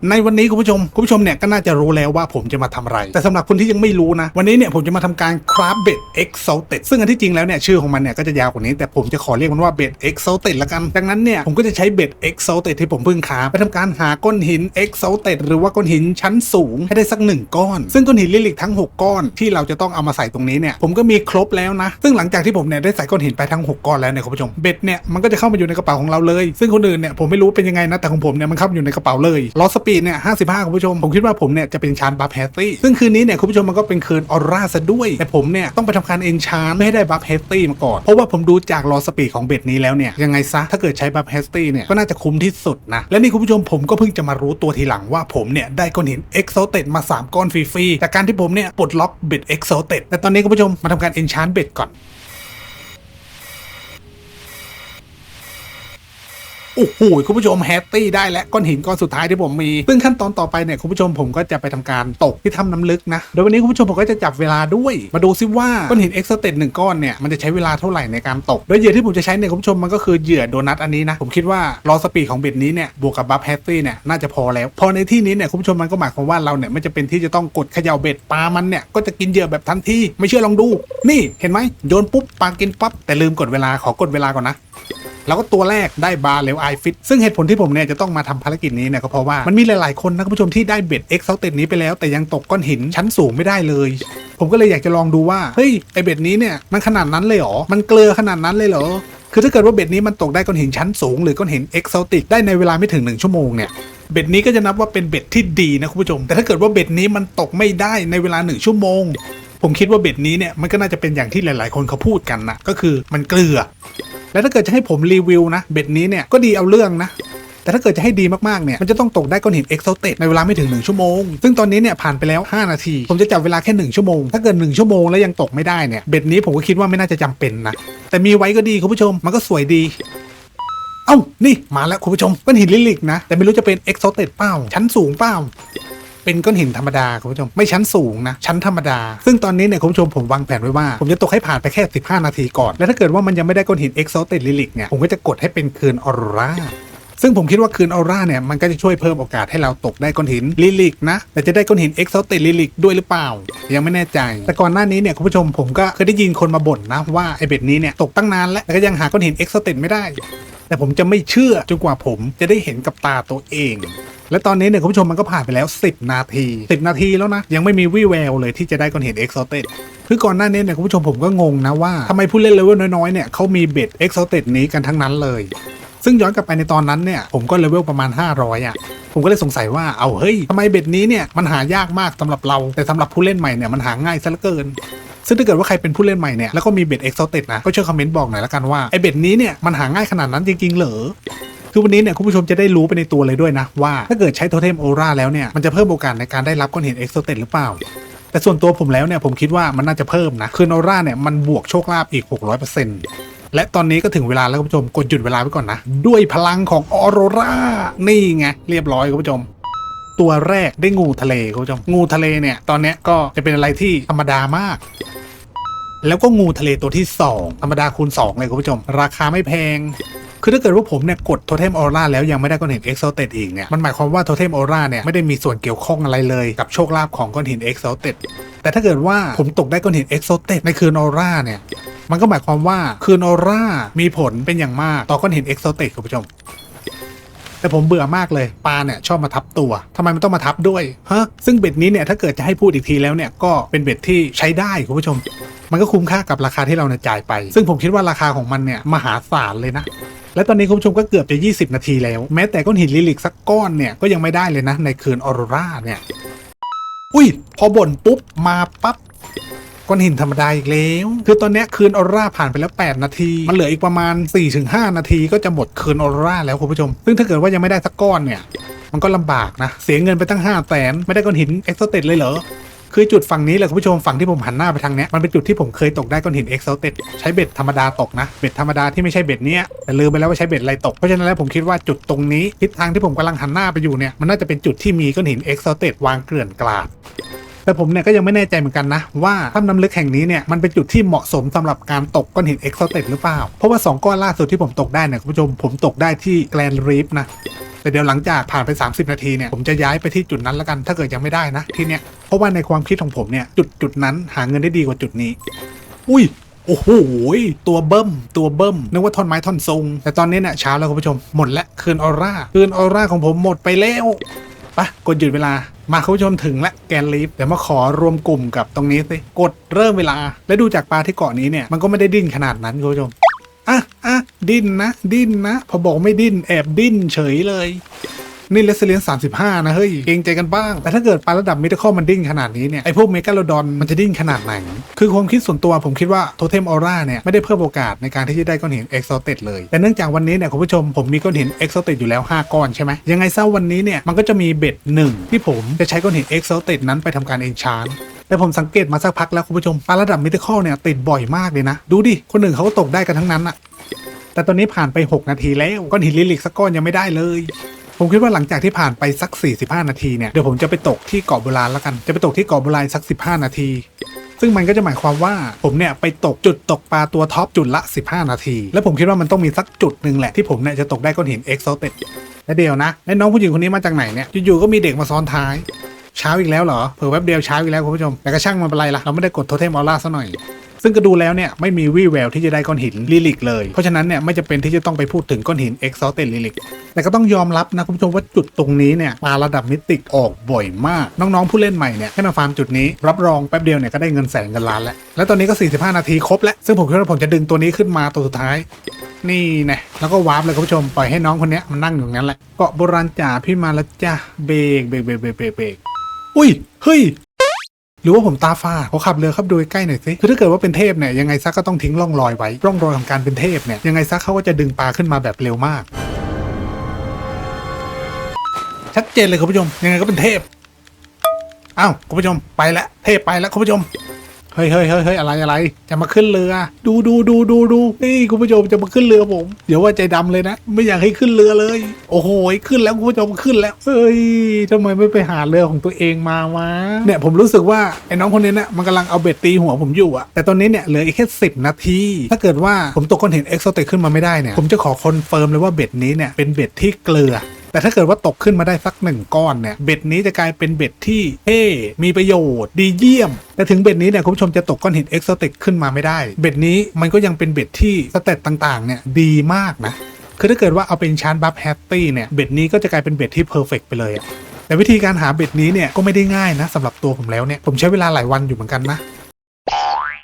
ในวันนี้คุณผู้ชม คุณผู้ชมเนี่ยก็น่าจะรู้แล้วว่าผมจะมาทำอะไร แต่สำหรับคนที่ยังไม่รู้นะ วันนี้เนี่ยผมจะมาทำการคราฟเบ็ดเอ็กโซเต็ซึ่งอันที่จริงแล้วเนี่ยชื่อของมันเนี่ยก็จะยาวกว่านี้แต่ผมจะขอเรียกมันว่าเบ็ดเอ็กโซเต็ละกัน ดังนั้นเนี่ยผมก็จะใช้เบ็ดเอ็กโซเต็ที่ผมเพิ่งคาไปทำการหาก้อนหินเอ็กโซเต็หรือว่าก้อนหินชั้นสูงให้ได้สักหนึ่งก้อน ซึ่งก้อนหินลิลิกทั้ง 6 ก้อนที่เราจะต้องเอามาใส่ตรงนี้เนี่ยผมก็มีครบแล้วนะ ซึ่งหลังจากที่ผมเนี่ยได้ใส่ก้อนหินไปทั้ง 6 ก้อนแล้วเนี่ยคุณผู้ชมเบ็ดเนี่ยมันก็จะเข้ามาอยู่ในกระเป๋าของเราเลย ซึ่งคนอื่นเนี่ยผมไม่รู้เป็นยังไงนะแต่ของผมเนี่ยมันเข้ามาอยู่ในกระเป๋าเลยลอสปีดเนี่ย55คุณผู้ชม ผมคิดว่าผมเนี่ยจะเป็นชานบัฟแฮตตี้ซึ่งคืนนี้เนี่ยคุณผู้ชมมันก็เป็นคืนออร่าซะด้วย แต่ผมเนี่ยต้องไปทำการเอนชานไม่ให้ได้บัฟแฮตตี้มาก่อน เพราะว่าผมดูจากลอสปีดของเบ็ดนี้แล้วเนี่ยยังไงซะถ้าเกิดใช้บัฟแฮตตี้เนี่ยก็น่าจะคุ้มที่สุดนะและนี่คุณผู้ชมผมก็เพิ่งจะมารู้ตัวทีหลังว่าผมเนี่ยได้ก้อนหินเอ็กโซเต็มาสามก้อนฟรีๆจากการที่ผมเนี่ยปลดล็อกเบ็ดเอ็กโซเต็แต่ตอนนี้คุณผู้ชมมาทำการเอนชานเบ็ดก่อน โอ้โหคุณผู้ชมแฮตตี้ได้และก้อนหินก้อนสุดท้ายที่ผมมี ซึ่งขั้นตอนต่อไปเนี่ยคุณผู้ชมผมก็จะไปทำการตกที่ถ้ำน้ำลึกนะ โดยวันนี้คุณผู้ชมผมก็จะจับเวลาด้วย มาดูซิว่าก้อนหินเอ็กซ์เตหนึ่งก้อนเนี่ยมันจะใช้เวลาเท่าไหร่ในการตก โดยเหยื่อที่ผมจะใช้เนี่ยคุณผู้ชมมันก็คือเหยื่อโดนัทอันนี้นะ ผมคิดว่ารอสปีดของเบ็ดนี้เนี่ยบวกกับบัฟแฮตตี้เนี่ยน่าจะพอแล้ว พอในที่นี้เนี่ยคุณผู้ชมมันก็หมายความว่าเราเนี่ยไม่จะเป็นที่จะต้องกดเขย่าเบ็ดปลามันเนี่ยก็จะกินเหยื่อแบบทันทีไม่เชื่อลองดู นี่เห็นไหมโยนปุ๊บปลากินปั๊บแต่ลืมกดเวลาขอกดเวลาก่อนนะ แล้วก็ตัวแรกได้บาร์เลวไอฟิตซึ่งเหตุผลที่ผมเนี่ยจะต้องมาทำภารกิจนี้เนี่ยก็เพราะว่ามันมีหลายๆคนนะคุณผู้ชมที่ได้เบ็ดเอ็กซ์เซเต็ดนี้ไปแล้ว แต่ยังตกก้อนหินชั้นสูงไม่ได้เลย ผมก็เลยอยากจะลองดูว่าเฮ้ยไอเบ็ดนี้เนี่ยมันขนาดนั้นเลยหรอมันเกลือขนาดนั้นเลยเหรอคือถ้าเกิดว่าเบ็ดนี้มันตกได้ก้อนหินชั้นสูงหรือก้อนหินเอ็กซ์ติกได้ในเวลาไม่ถึงหนึ่งชั่วโมงเนี่ยเบ็ดนี้ก็จะนับว่าเป็นเบ็ดที่ดีนะคุณผู้ชม แต่ถ้าเกิดว่าเบ็ดนี้มันตกไม่ได้ในเวลาหนึ่งชั่วโมง ผมคิดว่าเบ็ดนี้เนี่ยมันก็น่าจะเป็นอย่างที่หลาย ๆ คนเขาพูดกันนะก็คือมันเกลือ แล้วถ้าเกิดจะให้ผมรีวิวนะเบ็ดนี้เนี่ยก็ดีเอาเรื่องนะแต่ถ้าเกิดจะให้ดีมากๆ เนี่ย มันจะต้องตกได้ก้อนหินเอ็กโซเตในเวลาไม่ถึง 1 ชั่วโมง ซึ่งตอนนี้เนี่ยผ่านไปแล้ว 5 นาที ผมจะจับเวลาแค่ 1 ชั่วโมง ถ้าเกิด 1 ชั่วโมงแล้วยังตกไม่ได้เนี่ย เบ็ดนี้ผมก็คิดว่าไม่น่าจะจำเป็นนะ แต่มีไว้ก็ดีคุณผู้ชม มันก็สวยดี เอ้า นี่มาแล้วคุณผู้ชมก้อนหินลิลิกนะ แต่ไม่รู้จะเป็นเอ็กโซเตเปล่าชั้นสูงเปล่า เป็นก้อนหินธรรมดาคุณผู้ชมไม่ชั้นสูงนะชั้นธรรมดา ซึ่งตอนนี้เนี่ยคุณผู้ชมผมวางแผนไว้ว่า ผมจะตกให้ผ่านไปแค่ 15 นาทีก่อน และถ้าเกิดว่ามันยังไม่ได้ก้อนหินเอ็กโซเตลิลิกเนี่ยผมก็จะกดให้เป็นคืนออร่าซึ่งผมคิดว่าคืนออร่าเนี่ย มันก็จะช่วยเพิ่มโอกาสให้เราตกได้ก้อนหินลิลิกนะ แต่จะได้ก้อนหินเอ็กโซเตลิลิกด้วยหรือเปล่า ยังไม่แน่ใจ แต่ก่อนหน้านี้เนี่ย คุณผู้ชมผมก็เคยได้ยินคนมาบ่นนะ ว่าไอเบ็ดนี้เนี่ย ตกตั้งนานแล้วแต่ก็ยังหาก้อนหินเอ็กโซเตไม่ได้ แต่ผมจะไม่เชื่อจนกว่าผมจะได้เห็นกับตาตัวเอง และตอนนี้เนี่ยคุณผู้ชมมันก็ผ่านไปแล้ว 10 นาที 10 นาทีแล้วนะ ยังไม่มีวี่แววเลยที่จะได้ก้อนหินเอ็กโซเตคือก่อนหน้านี้เนี่ยคุณผู้ชมผมก็งงนะว่าทำไมผู้เล่นเลเวลน้อยๆเนี่ยเขามีเบ็ดเอ็กโซเตนี้กันทั้งนั้นเลย ซึ่งย้อนกลับไปในตอนนั้นเนี่ยผมก็เลเวลประมาณ 500อะผมก็เลยสงสัยว่าเอาเฮ้ยทำไมเบ็ดนี้เนี่ยมันหายากมากสำหรับเราแต่สำหรับผู้เล่นใหม่เนี่ยมันหาง่ายซะเหลือเกินซึ่งถ้าเกิดว่าใครเป็นผู้เล่นใหม่เนี่ยแล้วก็มีเบ็ดเอ็กโซเตนะก็ช่วยคอมเมนต์บอกหน่อยละกันว่าไอเบ็ดนี้เนี่ยมันหาง่ายขนาดนั้นจริงๆเหรอ คือวันนี้เนี่ยคุณผู้ชมจะได้รู้ไปในตัวเลยด้วยนะ ว่าถ้าเกิดใช้โทเทมโอราแล้วเนี่ยมันจะเพิ่มโอกาสในการได้รับก้อนหินเอ็กโซเตหรือเปล่าแต่ส่วนตัวผมแล้วเนี่ยผมคิดว่ามันน่าจะเพิ่มนะคือโอราเนี่ยมันบวกโชคลาภอีก 600%และตอนนี้ก็ถึงเวลาแล้วคุณผู้ชมกดหยุดเวลาไว้ก่อนนะ ด้วยพลังของออโรรานี่ไงเรียบร้อยคุณผู้ชม ตัวแรกได้งูทะเลคุณผู้ชมงูทะเลเนี่ยตอนนี้ก็จะเป็นอะไรที่ธรรมดามาก แล้วก็งูทะเลตัวที่ 2 ธรรมดาคูณ2เลยคุณผู้ชม ราคาไม่แพง คือถ้าเกิดว่าผมเนี่ยกดโทเทมออร่าแล้วยังไม่ได้ก้อนหินเอ็กโซเตดอีกเนี่ยมันหมายความว่าโทเทมออร่าเนี่ยไม่ได้มีส่วนเกี่ยวข้องอะไรเลยกับโชคลาภของก้อนหินเอ็กโซเตดแต่ถ้าเกิดว่าผมตกได้ก้อนหินเอ็กโซเตในคืนออร่าเนี่ยมันก็หมายความว่าคืนออร่ามีผลเป็นอย่างมากต่อก้อนหินเอ็กโซเตคุณผู้ชมแต่ผมเบื่อมากเลยปลาเนี่ยชอบมาทับตัวทำไมมันต้องมาทับด้วยฮะซึ่งเบ็ดนี้เนี่ยถ้าเกิดจะให้พูดอีกทีแล้วเนี่ยก็เป็นเบ็ดที่ใช้ได้คุณผู้ชม มันก็คุ้มค่ากับราคาที่เราเนี่ยจ่ายไป ซึ่งผมคิดว่าราคาของมันเนี่ยมหาศาลเลยนะ และตอนนี้คุณผู้ชมก็เกือบจะ 20 นาทีแล้ว แม้แต่ก้อนหินลิลิกสักก้อนเนี่ยก็ยังไม่ได้เลยนะในคืนออโรราเนี่ยอุ้ยพอบ่นปุ๊บมาปั๊บก้อนหินธรรมดาอีกแล้ว คือตอนนี้คืนออร่าผ่านไปแล้ว 8 นาที มันเหลืออีกประมาณ 4-5 นาทีก็จะหมดคืนออร่าแล้วคุณผู้ชม ซึ่งถ้าเกิดว่ายังไม่ได้สักก้อนเนี่ย มันก็ลำบากนะ เสียเงินไปตั้ง 5 0 0แสนไม่ได้ก้อนหินเอ็กโซเตเลยเหรอ คือจุดฝั่งนี้แหละคุณผู้ชมฝั่งที่ผมหันหน้าไปทางเนี้ยมันเป็นจุดที่ผมเคยตกได้ก้อนหินเอ็กโซเตใช้เบ็ดธรรมดาตกนะเบ็ดธรรมดาที่ไม่ใช่เบ็ดเนี้ยแต่ลืมไปแล้วว่าใช้เบ็ดอะไรตกเพราะฉะนั้นแล้วผมคิดว่าจุดตรงนี้ทิศทางที่ผมกำลังหันหน้าไปอยู่เนี่ยมันน่าจะเป็นจุดที่มีก้อนหินเอ็กโซเตวางเกลื่อนกลาดแต่ผมเนี่ยก็ยังไม่แน่ใจเหมือนกันนะว่าถ้ำน้ำลึกแห่งนี้เนี่ยมันเป็นจุดที่เหมาะสมสำหรับการตกก้อนหินเอ็กโซเตหรือเปล่าเพราะว่า 2 ก้อนล่าสุดที่ผมตกได้เนี่ยคุณผู้ชมผมตกได้ที่แกลนรีฟนะ แต่เดี๋ยวหลังจากผ่านไป 30 นาทีเนี่ยผมจะย้ายไปที่จุดนั้นแล้วกันถ้าเกิดยังไม่ได้นะที่เนี้ยเพราะว่าในความคิดของผมเนี่ยจุดจุดนั้นหาเงินได้ดีกว่าจุดนี้ อุ้ยโอ้โห ตัวเบิ้ม ตัวเบิ้ม นึกว่าท่อนไม้ท่อนทรง แต่ตอนนี้เนี่ยเช้าแล้วคุณผู้ชม หมดแล้วคืนออร่า คืนออร่าของผมหมดไปแล้วปะกดหยุดเวลา มาคุณผู้ชมถึงแล้วแกนลีฟ เดี๋ยวมาขอรวมกลุ่มกับตรงนี้สิ กดเริ่มเวลา และดูจากปลาที่เกาะนี้เนี่ย มันก็ไม่ได้ดิ้นขนาดนั้นคุณผู้ชม อะอะ ดิ้นนะ ดิ้นนะ พอบอกไม่ดิ้น แอบดิ้นเฉยเลย นี่เลสเลียน35นะ เฮ้ย เกรงใจกันบ้าง แต่ถ้าเกิดปลาระดับมิเตอร์คอมันดิ้นขนาดนี้เนี่ย ไอพวกเมกาโลดอนมันจะดิ้นขนาดไหน คือความคิดส่วนตัวผมคิดว่าโทเทมออร่าเนี่ย ไม่ได้เพิ่มโอกาสในการที่จะได้ก้อนหินเอ็กโซเตดเลย แต่เนื่องจากวันนี้เนี่ยคุณผู้ชมผมมีก้อนหินเอ็กโซเตดอยู่แล้ว 5 ก้อนใช่ไหมยังไงซะวันนี้เนี่ยมันก็จะมีเบ็ดหนึ่งที่ผมจะใช้ก้อนหินเอ็กโซเตดนั้นไปทำการเอนชานแต่ผมสังเกตมาสักพักแล้วคุณผู้ชมปลาระดับมิเตอร์คอเนี่ยติดบ่อยมากเลยนะ ดูดิ คนอื่นเขาก็ตกได้กันทั้งนั้นอะ แต่ตอนนี้ผ่านไป 6 นาทีแล้วก้อนหินลิลิกสักก้อนยังไม่ได้เลย ผมคิดว่าหลังจากที่ผ่านไปสัก 45 นาทีเนี่ยเดี๋ยวผมจะไปตกที่เกาะโบราณแล้วกัน จะไปตกที่เกาะโบราณสัก 15 นาที ซึ่งมันก็จะหมายความว่าผมเนี่ยไปตกจุดตกปลาตัวท็อปจุดละ 15 นาที แล้วผมคิดว่ามันต้องมีสักจุดหนึ่งแหละที่ผมเนี่ยจะตกได้ก้อนหินเอ็กโซเตและเดียวนะและน้องผู้หญิงคนนี้มาจากไหนเนี่ยอยู่ๆก็มีเด็กมาซ้อนท้ายเช้าอีกแล้วเหรอเผื่อแป๊บเดียวเช้าอีกแล้วคุณผู้ชมแต่ก็ช่างมันเป็นไรล่ะเราไม่ได้กดโทเทมออร่าซะหน่อย ซึ่งก็ดูแล้วเนี่ยไม่มีวี่แววที่จะได้ก้อนหินลิลิกเลย เพราะฉะนั้นเนี่ยไม่จะเป็นที่จะต้องไปพูดถึงก้อนหินเอ็กซ l เ e ลิลิกแต่ก็ต้องยอมรับนะคุณผู้ชมว่าจุดตรงนี้เนี่ยปลาระดับมิติออกบ่อยมาก น้องๆผู้เล่นใหม่เนี่ยให้มาฟาร์มจุดนี้ รับรองแป๊บเดียวเนี่ยก็ได้เงินแสนเงินล้านแล้วแล้วตอนนี้ก็ 45 นาทีครบแล้วซึ่งผมคิดว่าผมจะดึงตัวนี้ขึ้นมาตัวสุดท้ายนี่นะแล้วก็วาร์ปเลยคุณผู้ชมปล่อยให้น้องคนนี้มันนั่งอยู่งนั้นแหละเกาะโบราณจ๋าพี่มาแล้วจ้าเบรกเบรกเบรกเบรกเบรกเบรกอุ้ยเฮ้ย หรือว่าผมตาฝ้าขาขับเรือครับดูใกล้หน่อยสิคือถ้าเกิดว่าเป็นเทพเนี่ยยังไงซักก็ต้องทิ้งร่องรอยไว้ร่องรอยของการเป็นเทพเนี่ยยังไงซักเขาก็จะดึงปลาขึ้นมาแบบเร็วมาก ชัดเจนเลยคุณผู้ชมยังไงก็เป็นเทพอ้าวคุณผู้ชมไปแล้วเทพไปแล้วคุณผู้ชม เฮ้ยเฮ้ยเฮ้ยเฮ้ยอะไรอะไร จะมาขึ้นเรือ ดูดูดูดูดูนี่คุณผู้ชมจะมาขึ้นเรือผม เดี๋ยวว่าใจดำเลยนะ ไม่อยากให้ขึ้นเรือเลย โอ้โหขึ้นแล้วคุณผู้ชมขึ้นแล้ว เฮ้ยทำไมไม่ไปหาเรือของตัวเองมาวะ เนี่ยผมรู้สึกว่าไอ้น้องคนนี้เนี่ยมันกำลังเอาเบ็ดตีหัวผมอยู่อะแต่ตอนนี้เนี่ยเหลืออีกแค่สิบนาที ถ้าเกิดว่าผมตกก้อนหินเอ็กโซติกขึ้นมาไม่ได้เนี่ย ผมจะขอคอนเฟิร์มเลยว่าเบ็ดนี้เนี่ยเป็นเบ็ดที่เกลือ แต่ถ้าเกิดว่าตกขึ้นมาได้สักหนึ่งก้อนเนี่ยเบ็ดนี้จะกลายเป็นเบ็ดที่เท่มีประโยชน์ ดีเยี่ยม แต่ถึงเบ็ดนี้เนี่ยคุณผู้ชมจะตกก้อนหินเอ็กโซติกขึ้นมาไม่ได้ เบ็ดนี้มันก็ยังเป็นเบ็ดที่สเตตต่างๆเนี่ยดีมากนะคือถ้าเกิดว่าเอาเป็นชานบัฟแฮปปี้เนี่ยเบ็ดนี้ก็จะกลายเป็นเบ็ดที่เพอร์เฟกไปเลยอะแต่วิธีการหาเบ็ดนี้เนี่ยก็ไม่ได้ง่ายนะสำหรับตัวผมแล้วเนี่ยผมใช้เวลาหลายวันอยู่เหมือนกันนะ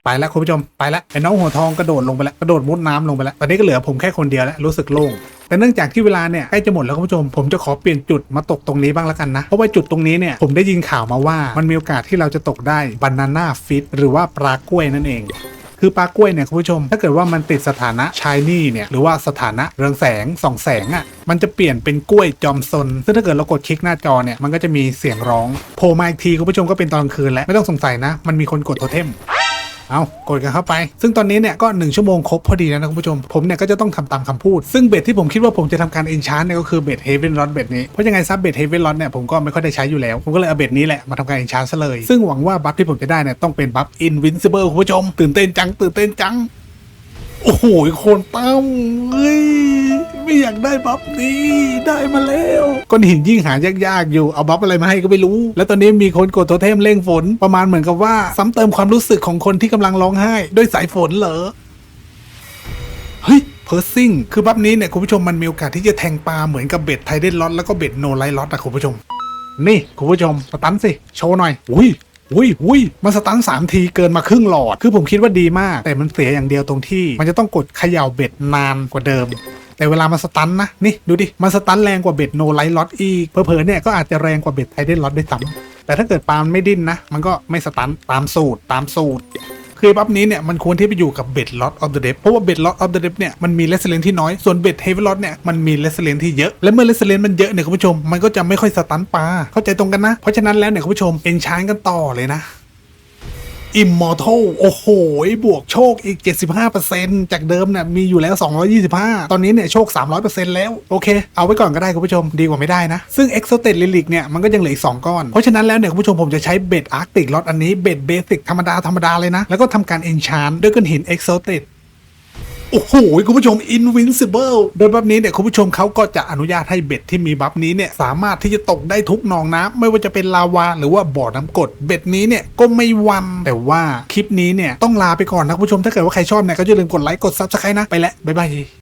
ไปแล้วคุณผู้ชมไปแล้วไอ้น้องหัวทองกระโดดลงไปแล้วกระโดดมุดน้ำลงไปแล้วตอนนี้ก็เหลือผมแค่คนเดียวแล้วรู้สึกโล่ง แต่เนื่องจากที่เวลาเนี่ยใกล้จะหมดแล้วคุณผู้ชมผมจะขอเปลี่ยนจุดมาตกตรงนี้บ้างแล้วกันนะ เพราะว่าจุดตรงนี้เนี่ยผมได้ยินข่าวมาว่ามันมีโอกาสที่เราจะตกได้บานาน่าฟิตหรือว่าปลากล้วยนั่นเองคือปลากล้วยเนี่ยคุณผู้ชม ถ้าเกิดว่ามันติดสถานะชายนี่เนี่ยหรือว่าสถานะเรืองแสงส่องแสงอะ่ะมันจะเปลี่ยนเป็นกล้วยจอมซนซึ่งถ้าเกิดเรากดคลิกหน้าจอเนี่ยมันก็จะมีเสียงร้องโผล่มาอีกทีคุณผู้ชมก็เป็นตอนกลางคืนแล้วไม่ต้องสงสัยนะ มันมีคนกดโทเทม เอากดกันเข้าไป ซึ่งตอนนี้เนี่ยก็ 1 ชั่วโมงครบพอดีแล้วนะคุณผู้ชม ผมเนี่ยก็จะต้องทำตามคำพูด ซึ่งเบ็ดที่ผมคิดว่าผมจะทำการเอนชานเนี่ยก็คือเบ็ดเฮเวนลอตเบ็ดนี้ เพราะยังไงซับเบ็ดเฮเวนลอตเนี่ยผมก็ไม่ค่อยได้ใช้อยู่แล้ว ผมก็เลยเอาเบ็ดนี้แหละมาทำการเอนชานซะเลย ซึ่งหวังว่าบัฟที่ผมจะได้เนี่ยต้องเป็นบัฟอินวินซิเบิลคุณผู้ชมตื่นเต้นจังตื่นเต้นจังโอ้โหโคนตั้มเฮ้ย ไม่อยากได้บัฟนี้ได้มาแล้วก้อนหินยิ่งหายากๆอยู่เอาบัฟอะไรมาให้ก็ไม่รู้ แล้วตอนนี้มีคนกดโทเทมเร่งฝนประมาณเหมือนกับว่าซ้ำเติมความรู้สึกของคนที่กำลังร้องไห้ด้วยสายฝนเหรอเฮ้ยเพอร์ซิงคือบัฟนี้เนี่ยคุณผู้ชมมันมีโอกาสที่จะแทงปลาเหมือนกับเบ็ดไทเดนล็อตแล้วก็เบ็ดโนไลล็อตอะคุณผู้ชม นี่คุณผู้ชมสตันสิโชว์หน่อยอุ้ยอุ้ยอุ้ยมันสตันสามทีเกินมาครึ่งหลอด คือผมคิดว่าดีมาก แต่มันเสียอย่างเดียวตรงที่ มันจะต้องกดเขย่าเบ็ดนานกว่าเดิม แต่เวลามาสตันนะ นี่ดูดิ มันสตันแรงกว่าเบ็ดโนไลท์ล็อตอีก เผลอๆเนี่ยก็อาจจะแรงกว่าเบ็ดไทเดนล็อตด้วยซ้ำแต่ถ้าเกิดปาล์มไม่ดิ้นนะ มันก็ไม่สตันตามสูตรตามสูตรคือบัฟนี้เนี่ยมันควรที่ไปอยู่กับเบ็ดล็อตออฟเดอะเดฟเพราะว่าเบ็ดล็อตออฟเดอะเดฟเนี่ยมันมีเลสเลนที่น้อย ส่วนเบ็ดเฮฟเวลล็อตเนี่ยมันมีเลสเลนที่เยอะ และเมื่อเลสเลนมันเยอะเนี่ยคุณผู้ชม มันก็จะไม่ค่อยสตันปลาเข้าใจตรงกันนะ เพราะฉะนั้นแล้วเนี่ยคุณผู้ชมเอนชานกันต่อเลยนะ อิมมอร์ทัลโอ้โห บวกโชคอีก 75%จากเดิมเนี่ยมีอยู่แล้ว 225 ตอนนี้เนี่ยโชค 300%แล้ว โอเค เอาไว้ก่อนก็ได้คุณผู้ชมดีกว่าไม่ได้นะ ซึ่ง e x o t e d Relic เนี่ย มันก็ยังเหลืออีก 2 ก้อน เพราะฉะนั้นแล้วเนี่ย คุณผู้ชมผมจะใช้เบ็ดอาร์ติกล็อตอันนี้เบ็ดเบสิกธรรมดา ธรรมดาเลยนะ แล้วก็ทำการเอนชานด้วยก้อนหิน e x o t e d โอ้โหคุณผู้ชม invincible โดยบัฟนี้เนี่ยคุณผู้ชมเขาก็จะอนุญาตให้เบ็ดที่มีบัฟนี้เนี่ยสามารถที่จะตกได้ทุกหนองน้ำไม่ว่าจะเป็นลาวาหรือว่าบ่อน้ำกรดเบ็ดนี้เนี่ยก็ไม่วันแต่ว่าคลิปนี้เนี่ยต้องลาไปก่อนนะคุณผู้ชมถ้าเกิดว่าใครชอบเนี่ยก็อย่าลืมกดไลค์กด subscribe นะไปแล้วบ๊ายบาย